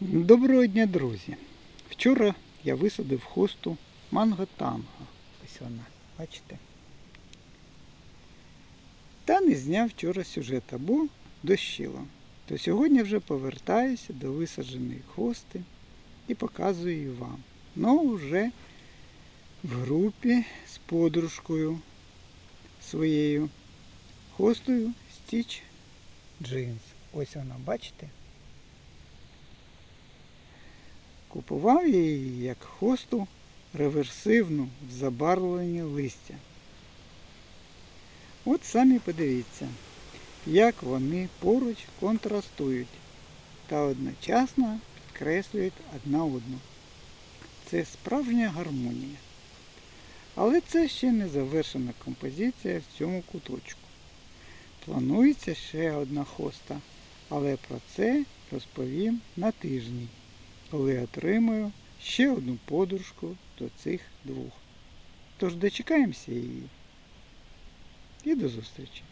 Доброго дня, друзі! Вчора я висадив хосту манго-танго. Ось вона, бачите? Та не зняв вчора сюжет, бо дощило. То сьогодні вже повертаюся до висадженої хости і показую вам. Ну, вже в групі з подружкою своєю хостою Stitch Jeans. Ось вона, бачите? Купував я її як хосту реверсивну в забарвленні листя. От самі подивіться, як вони поруч контрастують та одночасно підкреслюють одна одну. Це справжня гармонія. Але це ще не завершена композиція в цьому куточку. Планується ще одна хоста, але про це розповім на тижні коли отримаю ще одну подружку до цих двох. Тож дочекаємося її. І до зустрічі!